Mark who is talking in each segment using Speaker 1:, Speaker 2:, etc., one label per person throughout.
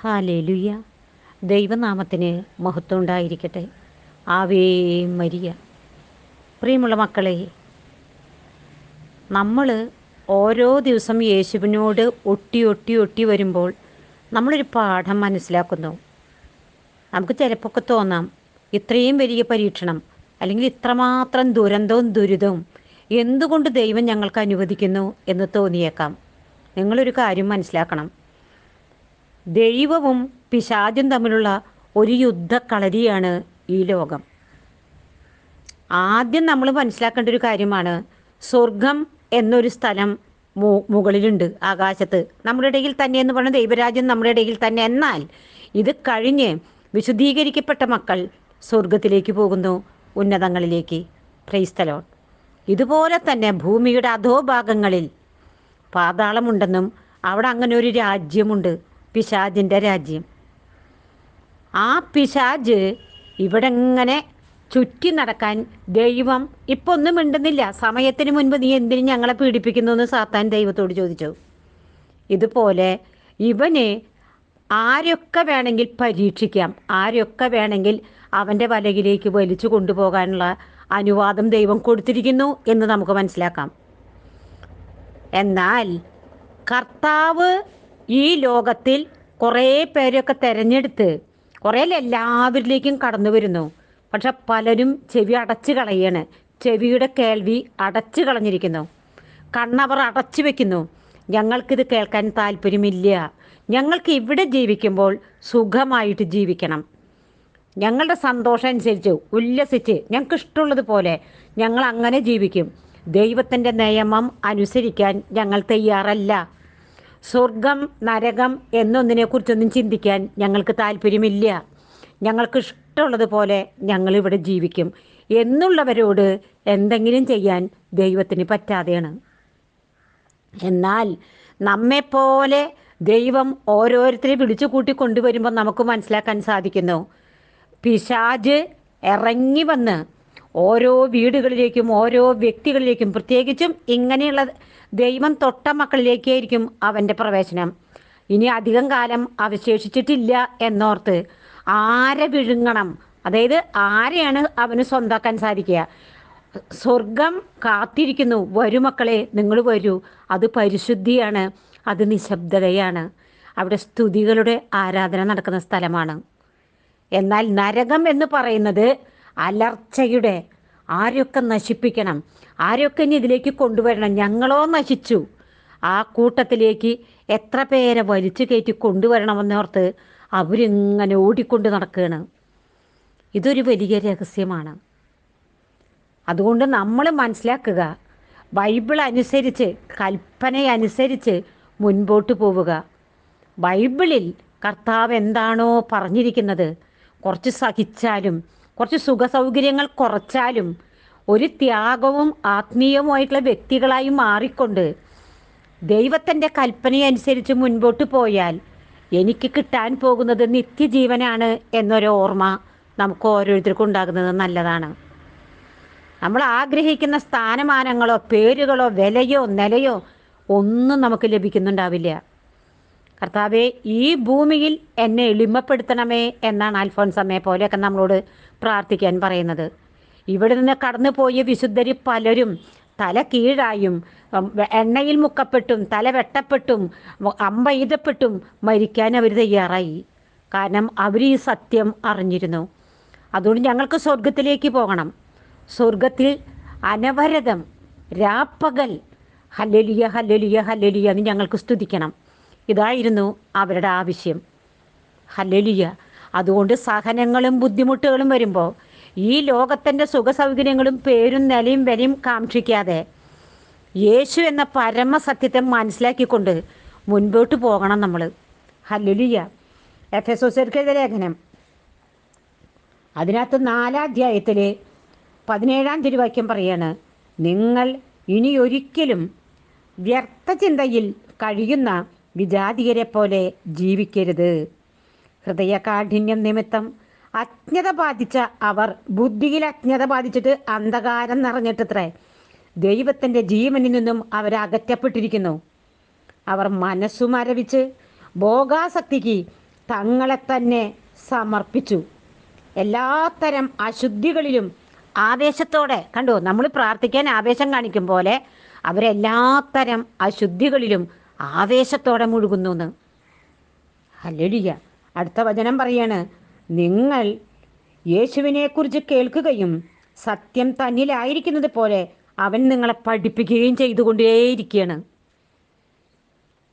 Speaker 1: Hallelujah ദൈവനാമത്തിന് മഹത്വം ഉണ്ടായിരിക്കട്ടെ. Ave Maria. പ്രിയമുള്ള മക്കളെ നമ്മൾ ഓരോ ദിവസം യേശുവിനോട് ഒട്ടി ഒട്ടി ഒട്ടി വരുമ്പോൾ നമ്മളൊരു പാഠം മനസ്സിലാക്കുന്നു. നമുക്ക് ചിലപ്പോൾ തോന്നാം ഇത്രയും വലിയ പരീക്ഷണം അല്ലെങ്കിൽ ഇത്രമാത്രം ദുരന്തവും ദുരിതവും എന്തുകൊണ്ട് ദൈവം ഞങ്ങൾക്ക് അനുവദിക്കുന്നു എന്ന് തോന്നിയേക്കാം. നിങ്ങളൊരു കാര്യം മനസ്സിലാക്കണം. ദൈവവും പിശാചും തമ്മിലുള്ള ഒരു യുദ്ധക്കളരിയാണ് ഈ ലോകം. ആദ്യം നമ്മൾ മനസ്സിലാക്കേണ്ട ഒരു കാര്യമാണ് സ്വർഗം എന്നൊരു സ്ഥലം മുകളിലുണ്ട് ആകാശത്ത്. നമ്മുടെ ഇടയിൽ തന്നെ എന്ന് പറഞ്ഞ ദൈവരാജ്യം നമ്മുടെ ഇടയിൽ തന്നെ. എന്നാൽ ഇത് കഴിഞ്ഞ് വിശുദ്ധീകരിക്കപ്പെട്ട മക്കൾ സ്വർഗത്തിലേക്ക് പോകുന്നു ഉന്നതങ്ങളിലേക്ക്. പ്രൈസ്തലോൺ ഇതുപോലെ തന്നെ ഭൂമിയുടെ അധോഭാഗങ്ങളിൽ പാതാളമുണ്ടെന്നും അവിടെ അങ്ങനെ ഒരു രാജ്യമുണ്ട്. പിശാജിന്റെ രാജ്യം. ആ പിശാജ് ഇവിടെ ഇങ്ങനെ ചുറ്റി നടക്കാൻ ദൈവം ഇപ്പൊ ഒന്നും മിണ്ടുന്നില്ല. സമയത്തിന് മുൻപ് നീ എന്തിനു ഞങ്ങളെ പീഡിപ്പിക്കുന്നു എന്ന് സാത്താൻ ദൈവത്തോട് ചോദിച്ചു. ഇതുപോലെ ഇവന് ആരൊക്കെ വേണമെങ്കിൽ പരീക്ഷിക്കാം. ആരൊക്കെ വേണമെങ്കിൽ അവന്റെ വലകിലേക്ക് വലിച്ചു കൊണ്ടുപോകാനുള്ള അനുവാദം ദൈവം കൊടുത്തിരിക്കുന്നു എന്ന് നമുക്ക് മനസ്സിലാക്കാം. എന്നാൽ കർത്താവ് ഈ ലോകത്തിൽ കുറേ പേരൊക്കെ തിരഞ്ഞെടുത്ത് കുറേ എല്ലാവരിലേക്കും കടന്നു വരുന്നു. പക്ഷെ പലരും ചെവി അടച്ചു കളയാണ്. ചെവിയുടെ കേൾവി അടച്ചു കളഞ്ഞിരിക്കുന്നു. കണ്ണവർ അടച്ചു വെക്കുന്നു. ഞങ്ങൾക്കിത് കേൾക്കാൻ താല്പര്യമില്ല. ഞങ്ങൾക്ക് ഇവിടെ ജീവിക്കുമ്പോൾ സുഖമായിട്ട് ജീവിക്കണം. ഞങ്ങളുടെ സന്തോഷം അനുസരിച്ച് ഉല്ലസിച്ച് ഞങ്ങൾക്ക് ഇഷ്ടമുള്ളതുപോലെ ഞങ്ങൾ അങ്ങനെ ജീവിക്കും. ദൈവത്തിന്റെ നിയമം അനുസരിക്കാൻ ഞങ്ങൾ തയ്യാറല്ല. സ്വർഗം നരകം എന്നൊന്നിനെക്കുറിച്ചൊന്നും ചിന്തിക്കാൻ ഞങ്ങൾക്ക് താല്പര്യമില്ല. ഞങ്ങൾക്ക് ഇഷ്ടമുള്ളത് ഇഷ്ടമുള്ളതുപോലെ ഞങ്ങളിവിടെ ജീവിക്കും. എന്നുള്ളവരോട് എന്തെങ്കിലും ചെയ്യാൻ ദൈവത്തിന് പറ്റാതെയാണ്. എന്നാൽ നമ്മെപ്പോലെ ദൈവം ഓരോരുത്തരെ വിളിച്ചു കൂട്ടി കൊണ്ടുവരുമ്പോൾ നമുക്ക് മനസ്സിലാക്കാൻ സാധിക്കുന്നു. പിശാജ് ഇറങ്ങി വന്ന് ഓരോ വീടുകളിലേക്കും ഓരോ വ്യക്തികളിലേക്കും പ്രത്യേകിച്ചും ഇങ്ങനെയുള്ള ദൈവം തൊട്ട മക്കളിലേക്കായിരിക്കും അവന്റെ പ്രവേശനം. ഇനി അധികം കാലം അവശേഷിച്ചിട്ടില്ല എന്നോർത്ത് ആരെ വിഴുങ്ങണം? അതായത് ആരെയാണ് അവന് സ്വന്താക്കാൻ സാധിക്കുക? സ്വർഗം കാത്തിരിക്കുന്നു. വരൂ മക്കളെ നിങ്ങൾ വരൂ. അത് പരിശുദ്ധിയാണ്. അത് നിശബ്ദതയാണ്. അവിടെ സ്തുതികളുടെ ആരാധന നടക്കുന്ന സ്ഥലമാണ്. എന്നാൽ നരകം എന്ന് പറയുന്നത് അലർച്ചയുടെ ആരൊക്കെ നശിപ്പിക്കണം? ആരെയൊക്കെ ഇനി ഇതിലേക്ക് കൊണ്ടുവരണം? ഞങ്ങളോ നശിച്ചു. ആ കൂട്ടത്തിലേക്ക് എത്ര പേരെ വലിച്ചു കയറ്റി കൊണ്ടുവരണമെന്നോർത്ത് അവരിങ്ങനെ ഓടിക്കൊണ്ട് നടക്കുകയാണ്. ഇതൊരു വലിയ രഹസ്യമാണ്. അതുകൊണ്ട് നമ്മൾ മനസ്സിലാക്കുക ബൈബിൾ അനുസരിച്ച് കൽപ്പനയനുസരിച്ച് മുൻപോട്ട് പോവുക. ബൈബിളിൽ കർത്താവ് എന്താണോ പറഞ്ഞിരിക്കുന്നത് കുറച്ച് സഹിച്ചാലും കുറച്ച് സുഖ സൗകര്യങ്ങൾ കുറച്ചാലും ഒരു ത്യാഗവും ആത്മീയവുമായിട്ടുള്ള വ്യക്തികളായി മാറിക്കൊണ്ട് ദൈവത്തിന്റെ കൽപ്പനയനുസരിച്ച് മുൻപോട്ട് പോയാൽ എനിക്ക് കിട്ടാൻ പോകുന്നത് നിത്യജീവനാണ് എന്നൊരു ഓർമ്മ നമുക്ക് ഓരോരുത്തർക്കും ഉണ്ടാകുന്നത് നല്ലതാണ്. നമ്മൾ ആഗ്രഹിക്കുന്ന സ്ഥാനമാനങ്ങളോ പേരുകളോ വിലയോ നിലയോ ഒന്നും നമുക്ക് ലഭിക്കുന്നുണ്ടാവില്ല. കർത്താവെ ഈ ഭൂമിയിൽ എന്നെ എളിമപ്പെടുത്തണമേ എന്നാണ് അൽഫോൻസമ്മയെ പോലെയൊക്കെ നമ്മളോട് പ്രാർത്ഥിക്കാൻ പറയുന്നത്. ഇവിടെ നിന്ന് കടന്നു പോയ വിശുദ്ധരി പലരും തല കീഴായും എണ്ണയിൽ മുക്കപ്പെട്ടും തല വെട്ടപ്പെട്ടും അമ്പെയ്തപ്പെട്ടും മരിക്കാൻ അവർ തയ്യാറായി. കാരണം അവർ ഈ സത്യം അറിഞ്ഞിരുന്നു. അതുകൊണ്ട് ഞങ്ങൾക്ക് സ്വർഗത്തിലേക്ക് പോകണം. സ്വർഗത്തിൽ അനവരതം രാപ്പകൽ ഹല്ലലിയ ഹല്ലലിയ ഹല്ലലിയ എന്ന് ഞങ്ങൾക്ക് സ്തുതിക്കണം. ഇതായിരുന്നു അവരുടെ ആവശ്യം. ഹല്ലലിയ. അതുകൊണ്ട് സഹനങ്ങളും ബുദ്ധിമുട്ടുകളും വരുമ്പോൾ ഈ ലോകത്തിന്റെ സുഖസൗകര്യങ്ങളും പേരും നിലയും വിലയും കാക്ഷിക്കാതെ യേശു എന്ന പരമസത്യത്തെ മനസ്സിലാക്കിക്കൊണ്ട് മുൻപോട്ട് പോകണം നമ്മൾ ഹല്ലുലിയ. എഫ് എസ് ഒസർക്കെതിരെ ലേഖനം. അതിനകത്ത് നാലാധ്യായത്തിൽ പതിനേഴാം തിരുവാക്യം പറയാണ് നിങ്ങൾ ഇനി ഒരിക്കലും വ്യർത്ഥചിന്തയിൽ കഴിയുന്ന വിജാതികരെ പോലെ ജീവിക്കരുത്. ഹൃദയകാഠിന്യം നിമിത്തം അജ്ഞത ബാധിച്ച അവർ ബുദ്ധിയിൽ അജ്ഞത ബാധിച്ചിട്ട് അന്ധകാരം നിറഞ്ഞിട്ടത്രേ. ദൈവത്തിന്റെ ജീവനിൽ നിന്നും അവർ അകറ്റപ്പെട്ടിരിക്കുന്നു. അവർ മനസ്സു മരവിച്ച് ഭോഗാസക്തിക്ക് തങ്ങളെ തന്നെ സമർപ്പിച്ചു. എല്ലാത്തരം അശുദ്ധികളിലും ആവേശത്തോടെ കണ്ടു നമ്മൾ പ്രാർത്ഥിക്കാൻ ആവേശം കാണിക്കും പോലെ അവരെല്ലാത്തരം അശുദ്ധികളിലും ആവേശത്തോടെ മുഴുകുന്നു എന്ന് അടുത്ത വചനം പറയാണ് നിങ്ങൾ യേശുവിനെക്കുറിച്ച് കേൾക്കുകയും സത്യം തന്നിലായിരിക്കുന്നത് പോലെ അവൻ നിങ്ങളെ പഠിപ്പിക്കുകയും ചെയ്തുകൊണ്ടേയിരിക്കുകയാണ്.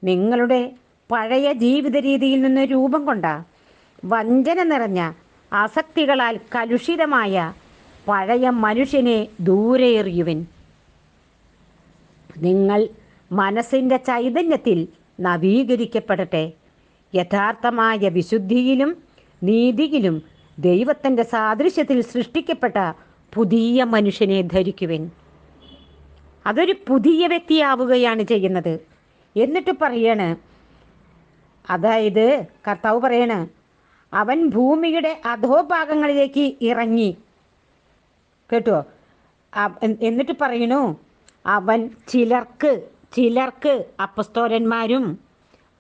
Speaker 1: നിങ്ങളുടെ പഴയ ജീവിത രീതിയിൽ നിന്ന് രൂപം കൊണ്ട വഞ്ചന നിറഞ്ഞ ആസക്തികളാൽ കലുഷിതമായ പഴയ മനുഷ്യനെ ദൂരെ എറിയുവിൻ നിങ്ങൾ മനസ്സിന്റെ ചൈതന്യത്തിൽ നവീകരിക്കപ്പെടട്ടെ. യഥാർത്ഥമായ വിശുദ്ധിയിലും നീതിയിലും ദൈവത്തിന്റെ സാദൃശ്യത്തിൽ സൃഷ്ടിക്കപ്പെട്ട പുതിയ മനുഷ്യനെ ധരിക്കുവൻ. അതൊരു പുതിയ വ്യക്തിയാവുകയാണ് ചെയ്യുന്നത്. എന്നിട്ട് പറയാണ് അതായത് കർത്താവ് പറയാണ് അവൻ ഭൂമിയുടെ അധോഭാഗങ്ങളിലേക്ക് ഇറങ്ങി. കേട്ടോ? എന്നിട്ട് പറയണു അവൻ ചിലർക്ക് ചിലർക്ക് അപ്പസ്തോലന്മാരും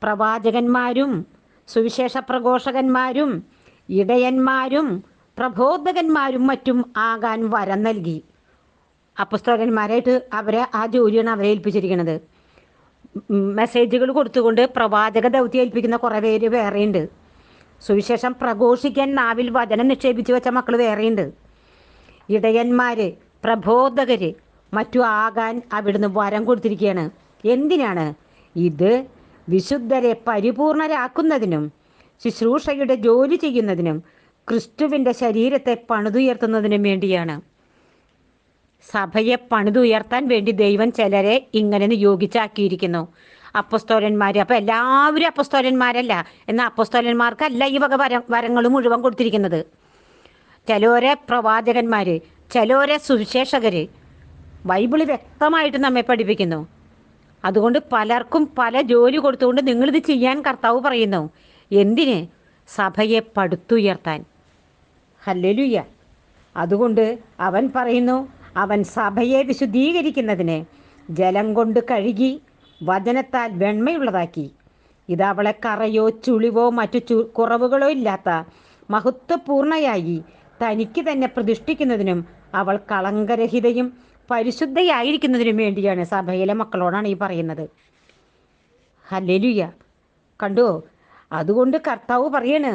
Speaker 1: പ്രവാചകന്മാരും സുവിശേഷ പ്രഘോഷകന്മാരും ഇടയന്മാരും പ്രബോധകന്മാരും മറ്റും ആകാൻ വരം നൽകി. അപ്പസ്തോലന്മാരായിട്ട് അവരെ ആ ജോലിയാണ് അവരെ ഏൽപ്പിച്ചിരിക്കുന്നത്. മെസ്സേജുകൾ കൊടുത്തുകൊണ്ട് പ്രവാചക ദൗത്യം ഏൽപ്പിക്കുന്ന കുറേ പേര് വേറെയുണ്ട്. സുവിശേഷം പ്രഘോഷിക്കാൻ നാവിൽ വചനം നിക്ഷേപിച്ചു വെച്ച മക്കൾ വേറെയുണ്ട്. ഇടയന്മാർ പ്രബോധകർ മറ്റു ആകാൻ അവിടുന്ന് വരം കൊടുത്തിരിക്കുകയാണ്. എന്തിനാണ്? ഇത് വിശുദ്ധരെ പരിപൂർണരാക്കുന്നതിനും ശുശ്രൂഷയുടെ ജോലി ചെയ്യുന്നതിനും ക്രിസ്തുവിന്റെ ശരീരത്തെ പണിതുയർത്തുന്നതിനും വേണ്ടിയാണ്. സഭയെ പണിതുയർത്താൻ വേണ്ടി ദൈവം ചിലരെ ഇങ്ങനെ നിയോഗിച്ചാക്കിയിരിക്കുന്നു. അപ്പസ്തോലന്മാർ അപ്പം എല്ലാവരും അപ്പസ്തോലന്മാരല്ല. എന്നാൽ അപ്പസ്തോലന്മാർക്കല്ല ഈ വക വര വരങ്ങൾ മുഴുവൻ കൊടുത്തിരിക്കുന്നത്. ചിലോരെ പ്രവാചകന്മാർ ചിലോരെ സുവിശേഷകർ ബൈബിൾ വ്യക്തമായിട്ട് നമ്മെ പഠിപ്പിക്കുന്നു. അതുകൊണ്ട് പലർക്കും പല ജോലി കൊടുത്തുകൊണ്ട് നിങ്ങളിത് ചെയ്യാൻ കർത്താവ് പറയുന്നു. എന്തിന്? സഭയെ പടുത്തുയർത്താൻ. ഹല്ലേലൂയ. അതുകൊണ്ട് അവൻ പറയുന്നു അവൻ സഭയെ വിശുദ്ധീകരിക്കുന്നതിന് ജലം കൊണ്ട് കഴുകി വചനത്താൽ വെണ്മയുള്ളതാക്കി. ഇത് അവളെ കറയോ ചുളിവോ മറ്റു ചു കുറവുകളോ ഇല്ലാത്ത മഹത്വപൂർണയായി തനിക്ക് തന്നെ പ്രതിഷ്ഠിക്കുന്നതിനും അവൾ കളങ്കരഹിതയും പരിശുദ്ധയായിരിക്കുന്നതിനും വേണ്ടിയാണ് സഭയിലെ മക്കളോടാണ് ഈ പറയുന്നത്. ഹലലുയ കണ്ടോ? അതുകൊണ്ട് കർത്താവ് പറയാണ്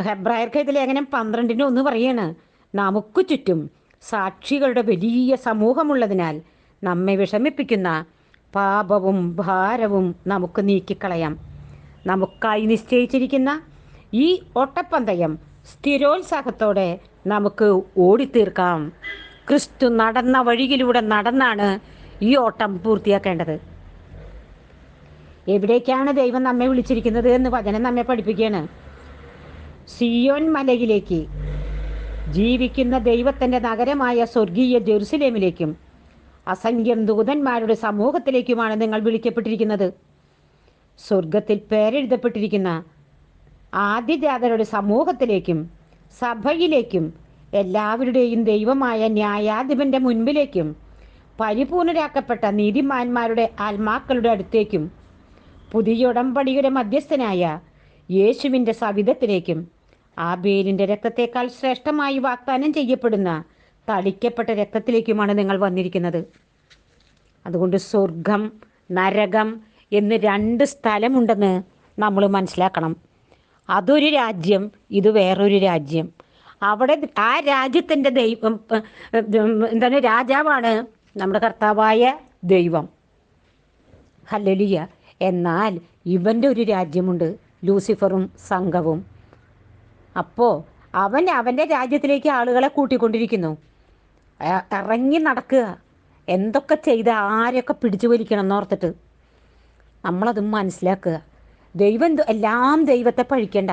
Speaker 1: ഹെബ്രായർക്ക് ഇതിൽ എങ്ങനെ? പന്ത്രണ്ടിന് ഒന്ന് പറയാണ് നമുക്ക് ചുറ്റും സാക്ഷികളുടെ വലിയ സമൂഹമുള്ളതിനാൽ നമ്മെ വിഷമിപ്പിക്കുന്ന പാപവും ഭാരവും നമുക്ക് നീക്കിക്കളയാം. നമുക്കായി നിശ്ചയിച്ചിരിക്കുന്ന ഈ ഓട്ടപ്പന്തയം സ്ഥിരോത്സാഹത്തോടെ നമുക്ക് ഓടിത്തീർക്കാം. ക്രിസ്തു നടന്ന വഴിയിലൂടെ നടന്നാണ് ഈ ഓട്ടം പൂർത്തിയാക്കേണ്ടത്. എവിടേക്കാണ് ദൈവം നമ്മെ വിളിച്ചിരിക്കുന്നത് എന്ന് വചനം നമ്മെ പഠിപ്പിക്കുകയാണ്. സിയോൻ മലയിലേക്ക് ജീവിക്കുന്ന ദൈവത്തിന്റെ നഗരമായ സ്വർഗീയ ജെറുസലേമിലേക്കും അസംഖ്യം ദൂതന്മാരുടെ സമൂഹത്തിലേക്കുമാണ് നിങ്ങൾ വിളിക്കപ്പെട്ടിരിക്കുന്നത്. സ്വർഗത്തിൽ പേരെഴുതപ്പെട്ടിരിക്കുന്ന ആദ്യജാതരുടെ സമൂഹത്തിലേക്കും സഭയിലേക്കും എല്ലാവരുടെയും ദൈവമായ ന്യായാധിപന്റെ മുൻപിലേക്കും പരിപൂർണരാക്കപ്പെട്ട നീതിമാന്മാരുടെ ആത്മാക്കളുടെ അടുത്തേക്കും പുതിയ ഉടമ്പടിയുടെ മധ്യസ്ഥനായ യേശുവിന്റെ സവിധത്തിലേക്കും ആ ആബേലിന്റെ രക്തത്തേക്കാൾ ശ്രേഷ്ഠമായി വാഗ്ദാനം ചെയ്യപ്പെടുന്ന തളിക്കപ്പെട്ട രക്തത്തിലേക്കുമാണ് നിങ്ങൾ വന്നിരിക്കുന്നത്. അതുകൊണ്ട് സ്വർഗം നരകം എന്ന് രണ്ട് സ്ഥലമുണ്ടെന്ന് നമ്മൾ മനസ്സിലാക്കണം. അതൊരു രാജ്യം ഇത് വേറൊരു രാജ്യം. അവിടെ ആ രാജ്യത്തിന്റെ ദൈവം എന്താണ് രാജാവാണ് നമ്മുടെ കർത്താവായ ദൈവം. ഹല്ലലിയ. എന്നാൽ ഇവന്റെ ഒരു രാജ്യമുണ്ട് ലൂസിഫറും സംഘവും. അപ്പോൾ അവൻ അവന്റെ രാജ്യത്തിലേക്ക് ആളുകളെ കൂട്ടിക്കൊണ്ടിരിക്കുന്നു. ഇറങ്ങി നടക്കുക. എന്തൊക്കെ ചെയ്ത് ആരെയൊക്കെ പിടിച്ചു വലിക്കണം എന്നോർത്തിട്ട് നമ്മളത് മനസ്സിലാക്കുക. ദൈവം എല്ലാം ദൈവത്തെ പഴിക്കണ്ട.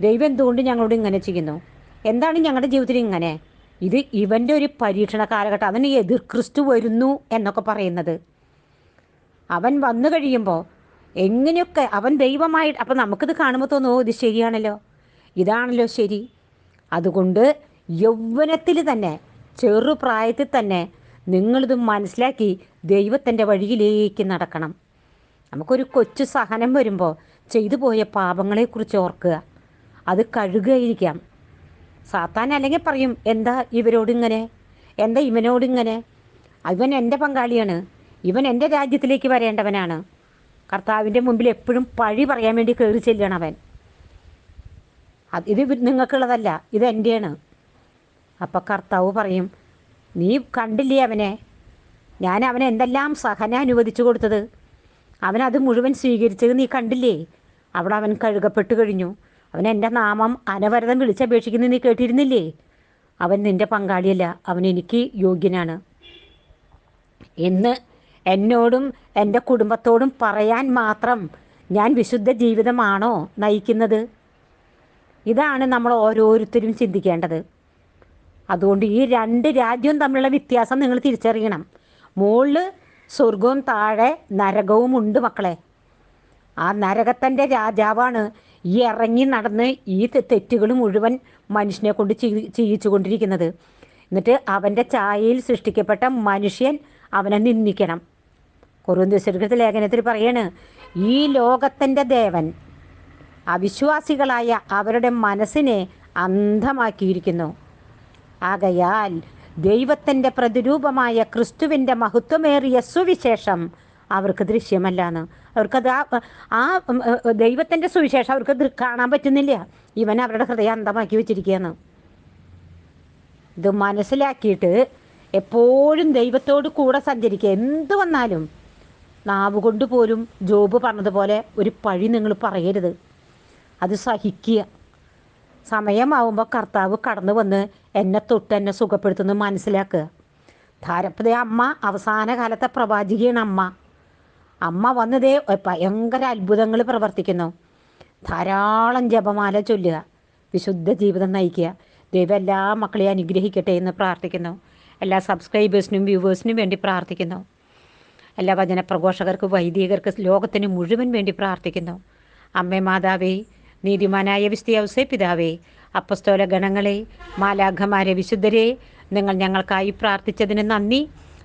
Speaker 1: ദൈവം എന്തുകൊണ്ട് ഞങ്ങളോട് ഇങ്ങനെ ചെയ്യുന്നു? എന്താണ് ഞങ്ങളുടെ ജീവിതത്തിൽ ഇങ്ങനെ? ഇത് ഇവന്റെ ഒരു പരീക്ഷണ കാലഘട്ടം. അതിന് എതിർ ക്രിസ്തു വരുന്നു എന്നൊക്കെ പറയുന്നത്. അവൻ വന്നു കഴിയുമ്പോൾ എങ്ങനെയൊക്കെ അവൻ ദൈവമായി അപ്പം നമുക്കിത് കാണുമ്പോൾ തോന്നുമോ ഇത് ശരിയാണല്ലോ? ഇതാണല്ലോ ശരി. അതുകൊണ്ട് യൗവനത്തിൽ തന്നെ ചെറുപ്രായത്തിൽ തന്നെ നിങ്ങളിത് മനസ്സിലാക്കി ദൈവത്തിന്റെ വഴിയിലേക്ക് നടക്കണം. നമുക്കൊരു കൊച്ചു സഹനം വരുമ്പോൾ ചെയ്തു പോയ പാപങ്ങളെക്കുറിച്ച് ഓർക്കുക. അത് കഴുകുകയിരിക്കാം സാത്താൻ അല്ലെങ്കിൽ പറയും എന്താ ഇവരോട് ഇങ്ങനെ എന്താ ഇവനോട് ഇങ്ങനെ ഇവൻ എന്റെ പങ്കാളിയാണ്. ഇവൻ എന്റെ രാജ്യത്തിലേക്ക് വരേണ്ടവനാണ്. കർത്താവിന്റെ മുമ്പിൽ എപ്പോഴും പഴി പറയാൻ വേണ്ടി കയറി ചെല്ലണം അവൻ. അത് ഇത് നിങ്ങൾക്കുള്ളതല്ല ഇത് എന്റെയാണ് അപ്പം കർത്താവ് പറയും നീ കണ്ടില്ലേ അവനെ? ഞാൻ അവനെ എന്തെല്ലാം സഹന അനുവദിച്ചു കൊടുത്തത്? അവനത് മുഴുവൻ സ്വീകരിച്ചത് നീ കണ്ടില്ലേ? അവിടെ അവൻ കഴുകപ്പെട്ടു കഴിഞ്ഞു. അവൻ എന്റെ നാമം അനവരതം വിളിച്ചപേക്ഷിക്കുന്ന നീ കേട്ടിരുന്നില്ലേ? അവൻ നിന്റെ പങ്കാളിയല്ല അവൻ എനിക്ക് യോഗ്യനാണ്. എന്ന് എന്നോടും എന്റെ കുടുംബത്തോടും പറയാൻ മാത്രം ഞാൻ വിശുദ്ധ ജീവിതമാണോ നയിക്കുന്നത്? ഇതാണ് നമ്മൾ ഓരോരുത്തരും ചിന്തിക്കേണ്ടത്. അതുകൊണ്ട് ഈ രണ്ട് രാജ്യവും തമ്മിലുള്ള വ്യത്യാസം നിങ്ങൾ തിരിച്ചറിയണം. മുകളിൽ സ്വർഗവും താഴെ നരകവും ഉണ്ട് മക്കളെ. ആ നരകത്തിന്റെ രാജാവാണ് ഈ ഇറങ്ങി നടന്ന് ഈ തെറ്റുകൾ മുഴുവൻ മനുഷ്യനെ കൊണ്ട് ചെയ്യി- ചെയ്യിച്ചു കൊണ്ടിരിക്കുന്നത് എന്നിട്ട് അവന്റെ ചായയിൽ സൃഷ്ടിക്കപ്പെട്ട മനുഷ്യൻ അവനെ നിന്ദിക്കണം. കുറുന്തശ്രീകൃത ലേഖനത്തിൽ പറയാണ് ഈ ലോകത്തിന്റെ ദേവൻ അവിശ്വാസികളായ അവരുടെ മനസ്സിനെ അന്ധമാക്കിയിരിക്കുന്നു. ആകയാൽ ദൈവത്തിന്റെ പ്രതിരൂപമായ ക്രിസ്തുവിന്റെ മഹത്വമേറിയ സുവിശേഷം അവർക്ക് ദൃശ്യമല്ലാന്ന്. അവർക്കത് ആ ആ ദൈവത്തിന്റെ സുവിശേഷം അവർക്ക് കാണാൻ പറ്റുന്നില്ല. ഇവൻ അവരുടെ ഹൃദയം അന്തമാക്കി വെച്ചിരിക്കുകയാണ്. ഇത് മനസ്സിലാക്കിയിട്ട് എപ്പോഴും ദൈവത്തോട് കൂടെ സഞ്ചരിക്കുക. എന്ത് വന്നാലും നാവ് കൊണ്ട് പോലും ജോബ് പറഞ്ഞതുപോലെ ഒരു പഴി നിങ്ങൾ പറയരുത്. അത് സഹിക്കുക. സമയമാവുമ്പോൾ കർത്താവ് കടന്നു വന്ന് എന്നെ തൊട്ട് എന്നെ സുഖപ്പെടുത്തുന്നു മനസ്സിലാക്കുക. ധാരപ്പതേ അമ്മ അവസാന കാലത്തെ പ്രവാചികയാണ് അമ്മ. അമ്മ വന്നതേ ഭയങ്കര അത്ഭുതങ്ങൾ പ്രവർത്തിക്കുന്നു. ധാരാളം ജപമാല ചൊല്ലുക വിശുദ്ധ ജീവിതം നയിക്കുക. ദൈവം എല്ലാ മക്കളെയും അനുഗ്രഹിക്കട്ടെ എന്ന് പ്രാർത്ഥിക്കുന്നു. എല്ലാ സബ്സ്ക്രൈബേഴ്സിനും വ്യൂവേഴ്സിനും വേണ്ടി പ്രാർത്ഥിക്കുന്നു. എല്ലാ വചന പ്രഘോഷകർക്ക് വൈദികർക്ക് ലോകത്തിന് മുഴുവൻ വേണ്ടി പ്രാർത്ഥിക്കുന്നു. അമ്മേ മാതാവേ നീതിമാനായ വിസ്തിയൗസേ പിതാവേ അപ്പസ്തോല ഗണങ്ങളെ മാലാഘമാരെ വിശുദ്ധരെ നിങ്ങൾ ഞങ്ങൾക്കായി പ്രാർത്ഥിച്ചതിന് നന്ദി.